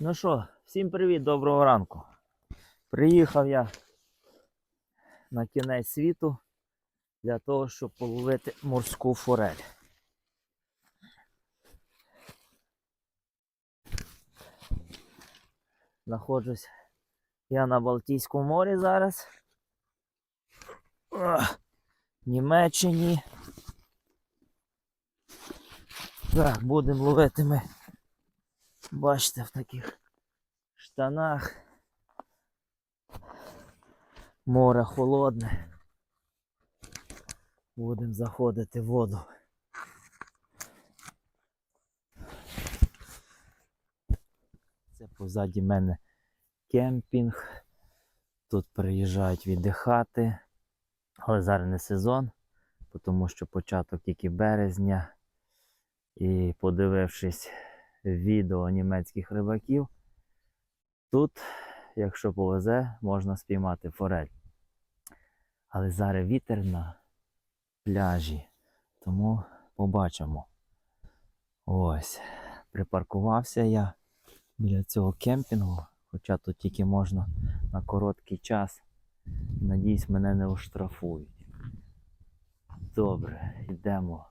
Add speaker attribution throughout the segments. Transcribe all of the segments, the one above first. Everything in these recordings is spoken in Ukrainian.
Speaker 1: Ну що, всім привіт, доброго ранку. Приїхав я на кінець світу для того, щоб половити морську форель. Знаходжусь я на Балтійському морі зараз. Німеччині. Так, будемо ловити ми. Бачите, в таких штанах. Море холодне. Будемо заходити в воду. Це позаді мене кемпінг. Тут приїжджають віддихати. Але зараз не сезон, тому що початок тільки березня. І подивившись відео німецьких рибаків, тут, якщо повезе, можна спіймати форель. Але зараз вітер на пляжі, тому побачимо. Ось, припаркувався я біля цього кемпінгу, хоча тут тільки можна на короткий час. Надіюсь, мене не оштрафують. Добре, йдемо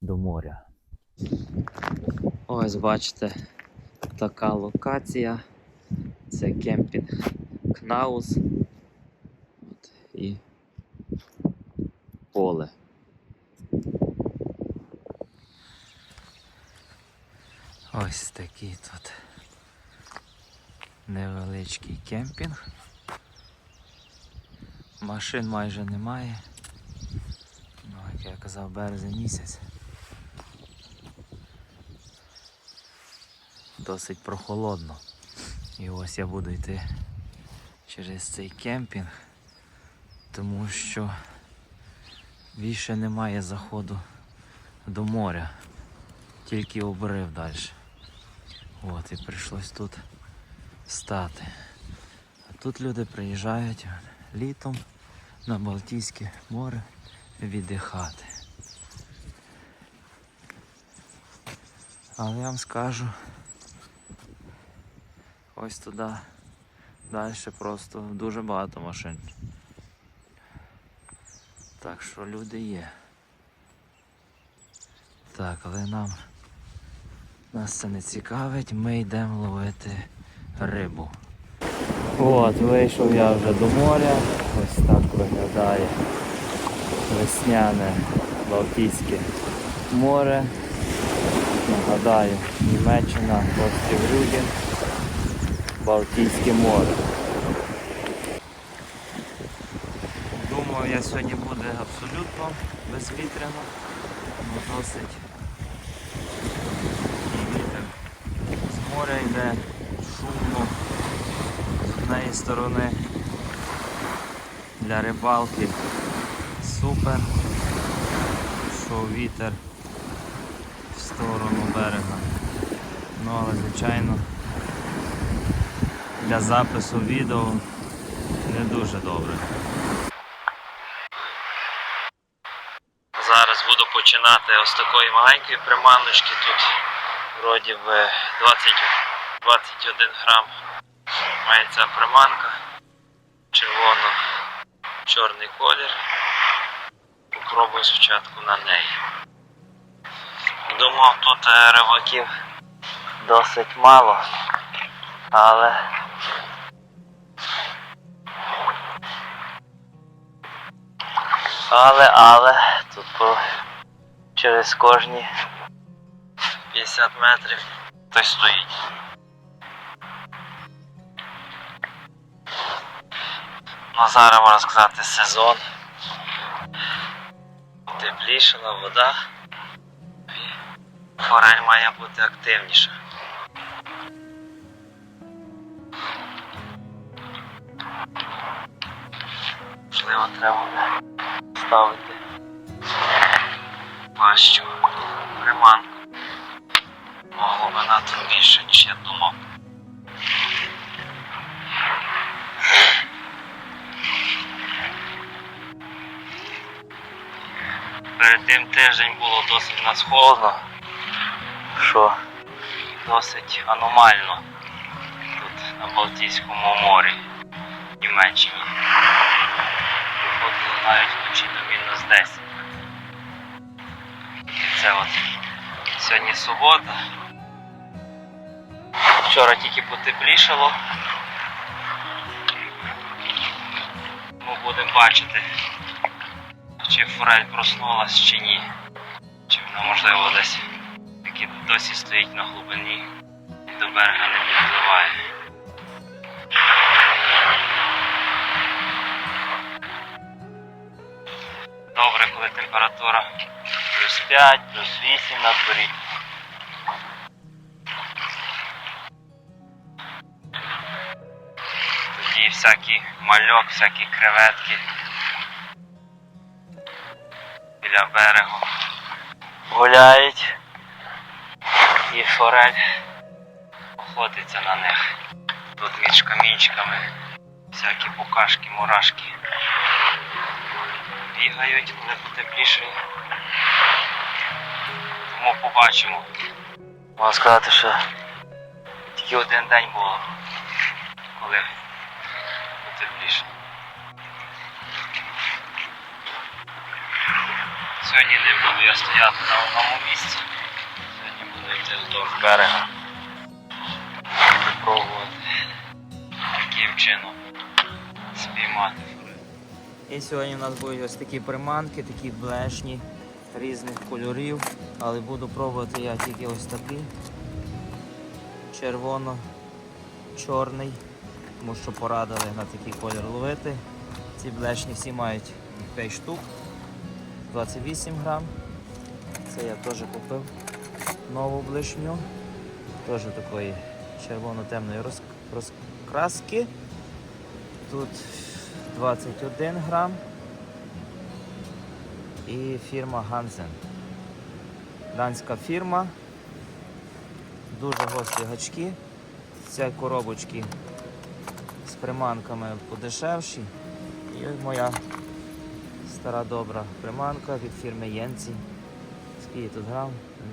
Speaker 1: до моря. Ось бачите, така локація. Це кемпінг Кнаус. От, і поле. Ось такий тут невеличкий кемпінг. Машин майже немає. Ну, як я казав, березень місяць. Досить прохолодно. І ось я буду йти через цей кемпінг, тому що більше немає заходу до моря, тільки обрив далі. От, і прийшлось тут стати. А тут люди приїжджають літом на Балтійське море віддихати. Але я вам скажу, ось туди далі просто дуже багато машин. Так що люди є. Так, але нам нас це не цікавить, ми йдемо ловити рибу. От, вийшов я вже до моря, ось так виглядає весняне Балтійське море. Нагадаю, Німеччина, острів Рюген, Балтійське море. Думаю, я сьогодні буде абсолютно безвітряно, але досить вітер з моря йде шумно з однієї сторони для рибалки супер, що вітер в сторону берега. Ну але звичайно для запису відео не дуже добре. Зараз буду починати ось такої маленької приманочки. Тут вроді би 20, 21 грам має ця приманка. Червоно-чорний колір. Попробую спочатку на неї. Думав, тут рибаків досить мало, але але, але тут по, через кожні 50 метрів хтось стоїть. Ну зараз можна сказати сезон. Теплішала вода. Форель має бути активніша. Можливо, треба ставити важчу приманку. Бо глибина тут більше, ніж я думав. Перед тим тиждень було досить нас холодно, що досить аномально. тут на Балтійському морі в Німеччині. Навіть вночі до мінус 10. І це от сьогодні субота. Вчора тільки потеплішало. Ми будемо бачити, чи форель проснулась чи ні. Чи вона можливо десь таки досі стоїть на глибині і до берега не підпливає. Добре, коли температура плюс 5, плюс 8 на дворі. Тоді всякий мальок, всякі креветки біля берегу гуляють і форель охотиться на них. Тут між камінчиками всякі букашки, мурашки бігають, коли потеплішає. Тому побачимо. Можна сказати, що тільки один день було, коли потепліше. Сьогодні не буду я стояти на одному місці. Сьогодні буду йти вздовж берега. Буду пробувати яким чином спіймати. І сьогодні у нас будуть ось такі приманки, такі блешні різних кольорів, але буду пробувати я тільки ось такий червоно-чорний, тому що порадили на такий колір ловити. Ці блешні всі мають 5 штук, 28 грам. Це я теж купив нову блешню, теж такої червоно-темної розкраски. Тут 21 грам і фірма Hansen. Данська фірма. Дуже гострі гачки. Ці коробочки з приманками подешевші. І ось моя стара добра приманка від фірми Єнці. Скільки тут грам,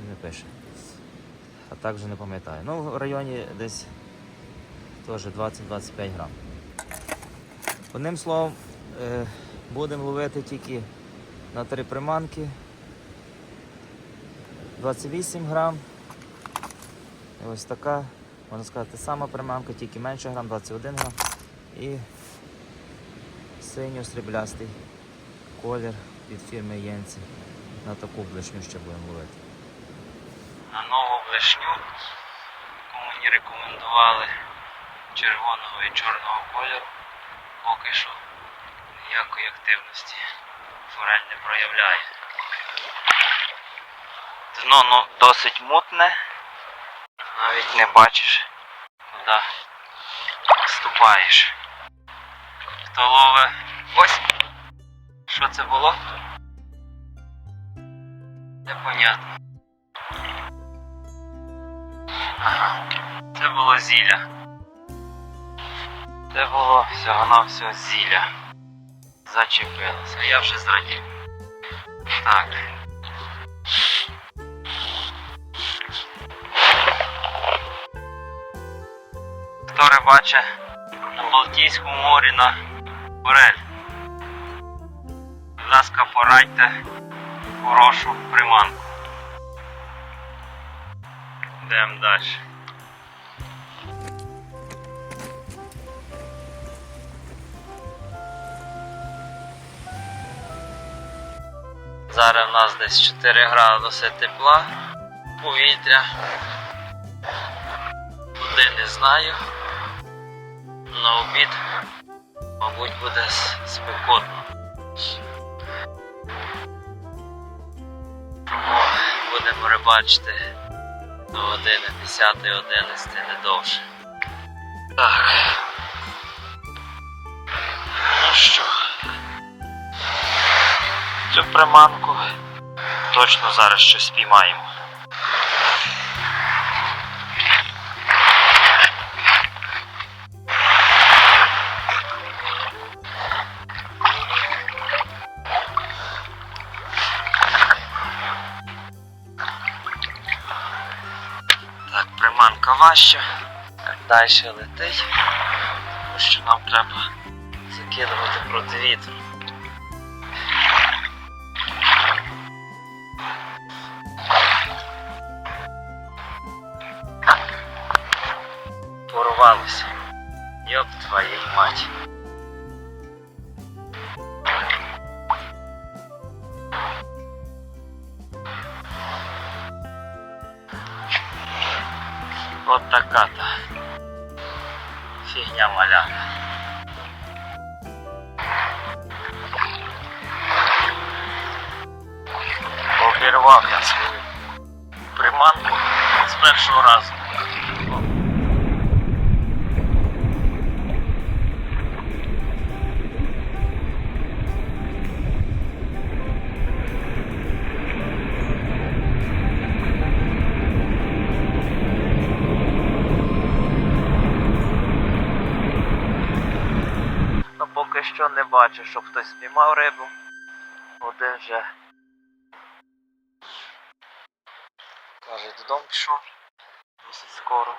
Speaker 1: не пише. А так вже не пам'ятаю. Ну, в районі десь теж 20-25 грам. Одним словом, е, будемо ловити тільки на три приманки. 28 грам. І ось така, можна сказати, сама приманка, тільки менше грам, 21 грам. І синьо-сріблястий колір від фірми Єнці. На таку блешню ще будемо ловити. На нову блешню, яку мені рекомендували червоного і чорного кольору, поки що ніякої активності форель не проявляє. Дно ну, досить мутне, навіть не бачиш, куди ступаєш. Хто ловить ось. Що це було? Непонятно. Ага. Це було зілля. Це було всього-навсього зілля. Зачепилося. Я вже зрадів. Так. Хто рибаче на Балтійському морі на Бурель? Будь ласка, порадьте хорошу приманку. Йдемо далі. Зараз у нас десь 4 градуси тепла повітря. Куди не знаю. На обід, мабуть, буде спекотно. Тому будемо рибачити до години 10-11, не довше. Так. Ну що? Цю приманку точно зараз щось спіймаємо. Так, приманка важча. далі летить, тому що нам треба закидувати проти вітру. Порвалося. Ёб твою мать. Що не бачу, щоб хтось спіймав рибу. Один вже. Каже, додому пішов. Досить скоро.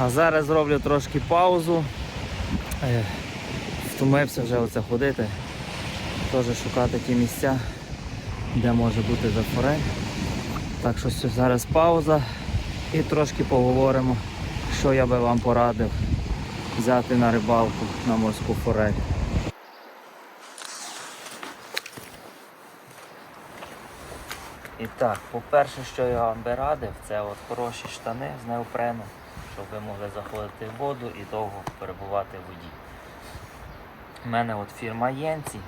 Speaker 1: А зараз зроблю трошки паузу. Е, Втомився вже оце ходити. Теж шукати ті місця, де може бути зафорель. Так що зараз пауза і трошки поговоримо, що я би вам порадив взяти на рибалку на морську форель. І так, по-перше, що я вам би радив, це от хороші штани з неопрену, щоб ви могли заходити в воду і довго перебувати в воді. У мене от фірма Єнці.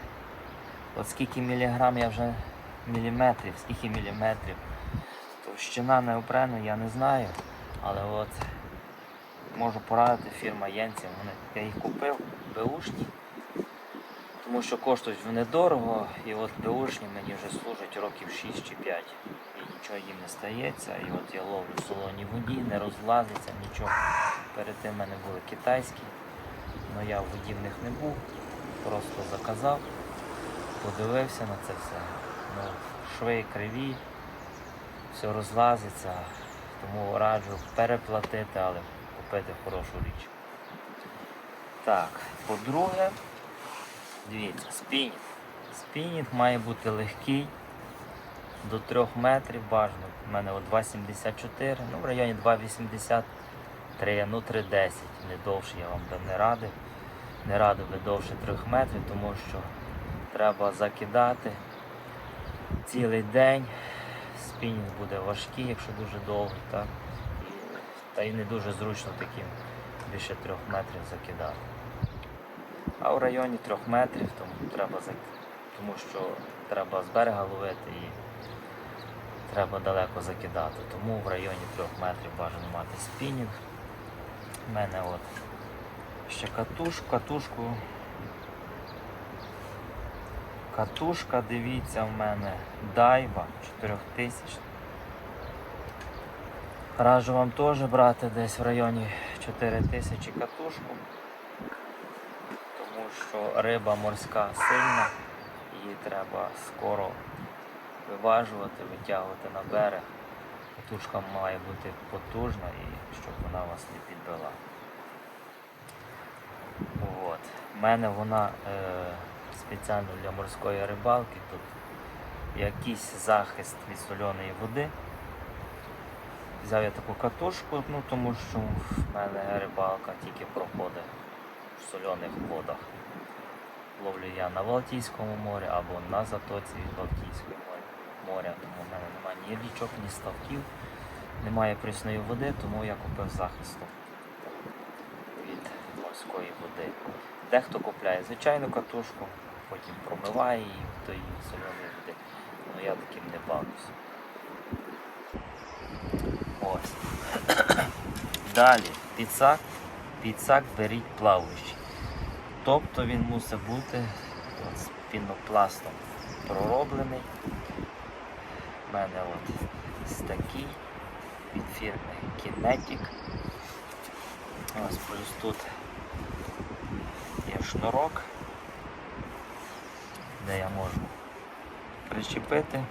Speaker 1: От скільки міліграм я вже міліметрів, скільки міліметрів. Товщина неопрену я не знаю, але от можу порадити фірма Єнці. Я їх купив, беушні, тому що коштують вони дорого, і от беушні мені вже служать років 6 чи 5. І нічого їм не стається. І от я ловлю в солоній воді, не розлазиться нічого. Перед тим в мене були китайські, але я в воді в них не був. Просто заказав, подивився на це все. Ну, шви криві, все розлазиться, тому раджу переплатити, але купити хорошу річ. Так, по-друге, дивіться, спінінг. Спінінг має бути легкий, до 3 метрів бажано. У мене от 2,74, ну в районі 2,83, ну 3,10. Не довше я вам би не радив. Не радив би довше 3 метрів, тому що треба закидати цілий день. Спінінг буде важкий, якщо дуже довгий, так? Та й не дуже зручно таким більше 3 метрів закидати. А в районі 3 метрів тому треба тому що треба з берега ловити і треба далеко закидати. Тому в районі 3 метрів бажано мати спінінг. У мене от ще катушку, катушку. Катушка, дивіться, в мене дайва 4000. Раджу вам теж брати десь в районі 4000 катушку, тому що риба морська сильна, її треба скоро виважувати, витягувати на берег. Катушка має бути потужна і щоб вона вас не підбила. От. У мене вона е, спеціально для морської рибалки. Тут якийсь захист від соляної води. Взяв я таку катушку, ну тому що в мене рибалка тільки проходить в соляних водах. Ловлю я на Балтійському морі або на затоці від Балтійського моря- моря, тому в мене немає ні річок, ні ставків, немає прісної води, тому я купив захисту від морської води. Дехто купляє звичайну катушку, потім промиває її в тої соляної води. Ну я таким не бавлюся. Ось. Далі, підсак. Підсак беріть плаваючий. Тобто він мусить бути от, з пінопластом пророблений. У мене от такий від фірми Kinetic. Ось плюс тут є шнурок, де я можу причепити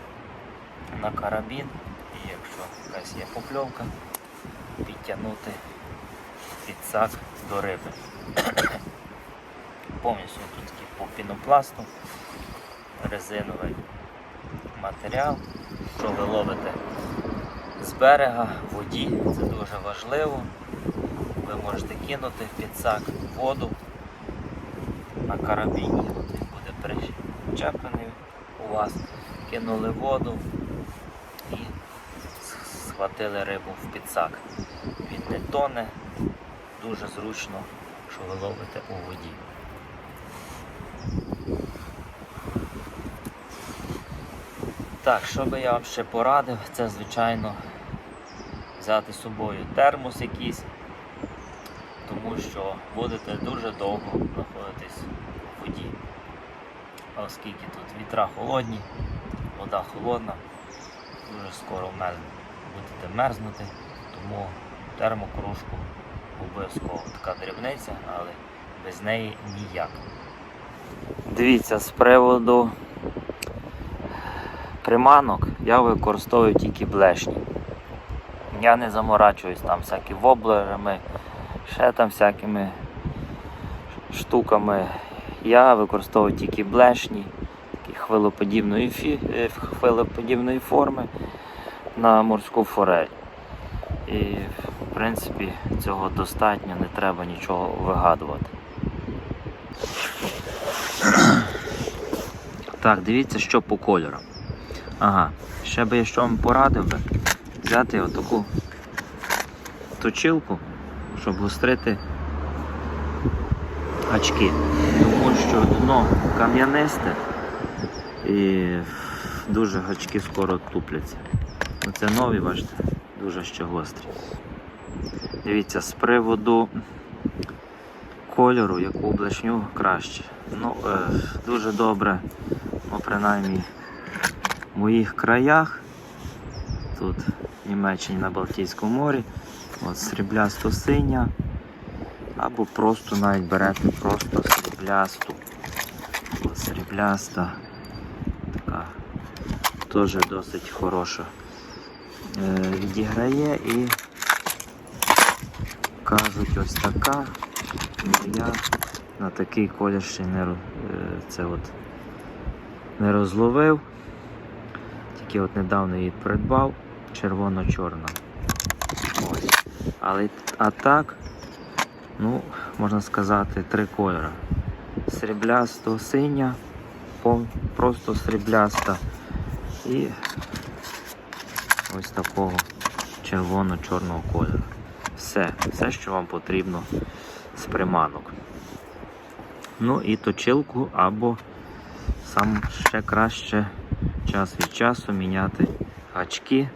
Speaker 1: на карабін, якщо якась є покльовка, підтягнути підсак до риби. Повністю тут такий по пінопласту, резиновий матеріал, що ви ловите з берега, воді, це дуже важливо. Ви можете кинути підсак в воду на карабіні, буде причеплений у вас, кинули воду схватили рибу в підсак. Він не тоне, дуже зручно, що ви ловите у воді. Так, що би я вам ще порадив, це звичайно взяти з собою термос якийсь, тому що будете дуже довго знаходитись у воді. Оскільки тут вітра холодні, вода холодна, дуже скоро мерз- будете мерзнути, тому термокружку обов'язково така дрібниця, але без неї ніяк. Дивіться, з приводу приманок я використовую тільки блешні. Я не заморачуюсь там всякі воблерами, ще там всякими штуками. Я використовую тільки блешні, такі хвилоподібної, фі... е, хвилоподібної форми на морську форель. І в принципі цього достатньо, не треба нічого вигадувати. Так, дивіться, що по кольорам. Ага, ще би я що вам порадив би взяти отаку точилку, щоб гострити гачки. Тому що дно кам'янисте і дуже гачки скоро тупляться. Оце нові, бачите, дуже ще гострі. Дивіться, з приводу кольору, яку блешню краще. Ну, е, дуже добре, ну, принаймні в моїх краях, тут в Німеччині на Балтійському морі, от сріблясто синя, або просто навіть берете просто сріблясту. От срібляста, така теж досить хороша. Е, відіграє і кажуть ось така. Я на такий колір ще не, е, це от, не розловив. Тільки от недавно її придбав, червоно-чорна. Ось. Але а так, ну, можна сказати, три кольори. Сріблясто синя, просто срібляста і ось такого червоно-чорного кольору. Все, все, що вам потрібно з приманок. Ну і точилку або сам ще краще час від часу міняти гачки,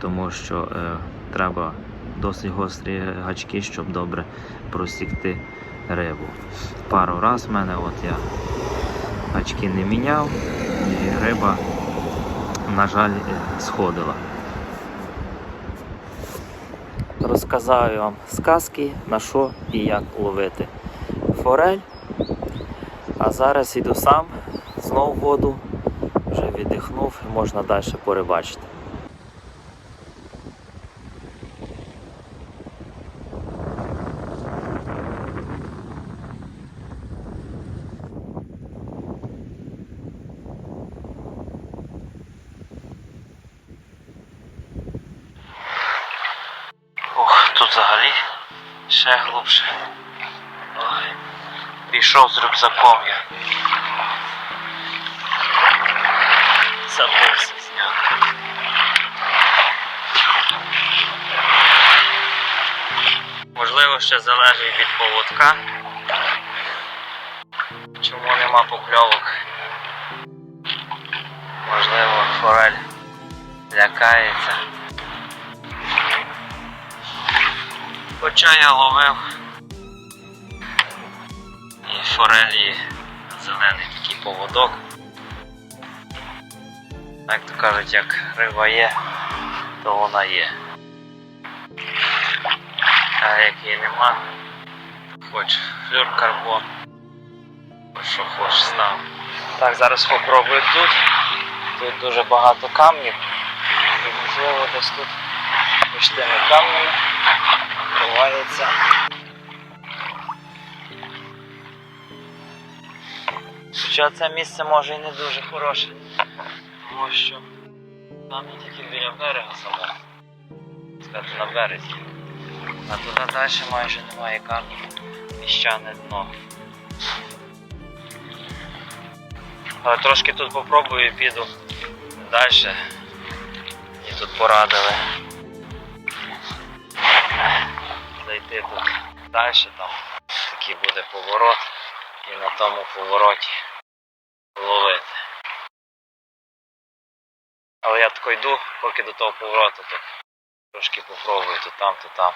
Speaker 1: тому що е, треба досить гострі гачки, щоб добре просікти рибу. Пару раз в мене от я гачки не міняв і риба, на жаль, сходила. Розказаю вам сказки, на що і як ловити форель. А зараз йду сам знов воду, вже віддихнув і можна далі порибачити. Пішов з рюкзаком я. Забувся зняти. Можливо, ще залежить від поводка. Чому нема покльовок? Можливо, форель лякається. Хоча я ловив форелі зелений такий поводок. Як то кажуть, як риба є, то вона є. А як її нема, хоч флюр карбон, хоч що хоч став. Так, зараз спробую тут. Тут дуже багато камнів. І можливо десь тут між тими камнями ховається. Хоча це місце може і не дуже хороше, тому що там не тільки біля берега самого, сказати на березі. А туди далі майже немає камнів, піщане дно. Але трошки тут попробую і піду далі. І тут порадили. Зайти тут далі, там такий буде поворот і на тому повороті ловити. Але я тако йду, поки до того повороту, то трошки попробую то там, то там.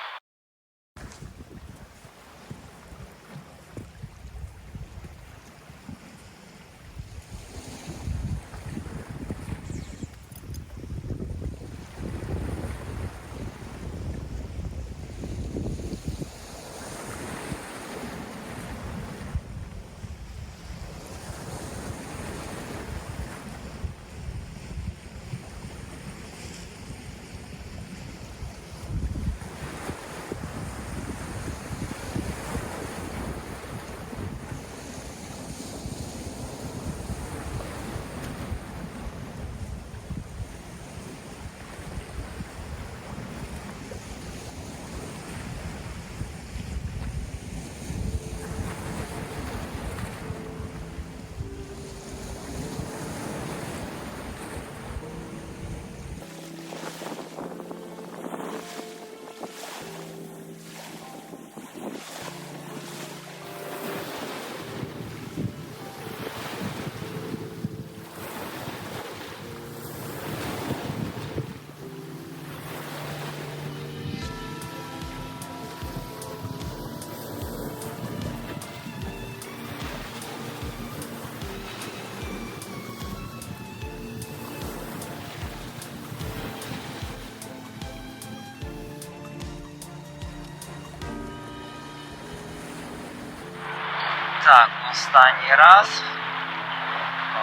Speaker 1: Останній раз.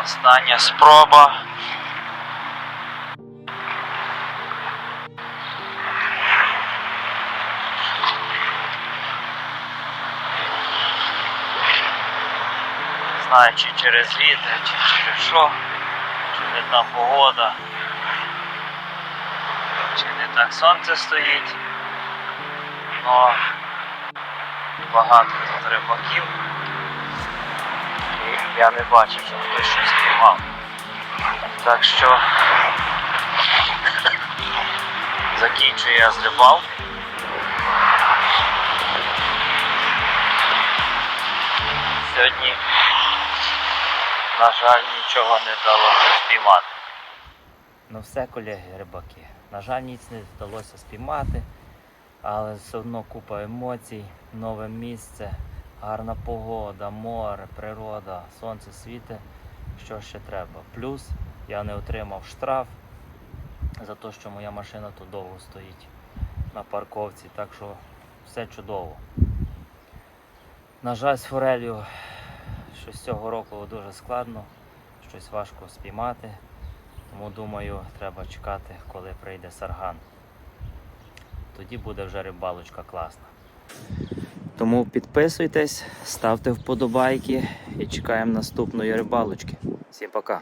Speaker 1: Остання спроба. Знаю, чи через вітер, чи через що, чи не та погода, чи не так сонце стоїть. Но багато тут рибаків. Я не бачив, що хтось щось спіймав. Так що закінчую я з. Сьогодні, на жаль, нічого не вдалося спіймати. Ну все, колеги, рибаки. На жаль, ніц не вдалося спіймати, але все одно купа емоцій, нове місце, гарна погода, море, природа, сонце світить, що ще треба. Плюс я не отримав штраф за те, що моя машина тут довго стоїть на парковці, так що все чудово. На жаль, з форелью щось цього року дуже складно, щось важко спіймати. Тому думаю, треба чекати, коли прийде сарган. Тоді буде вже рибалочка класна. Тому підписуйтесь, ставте вподобайки і чекаємо наступної рибалочки. Всім пока!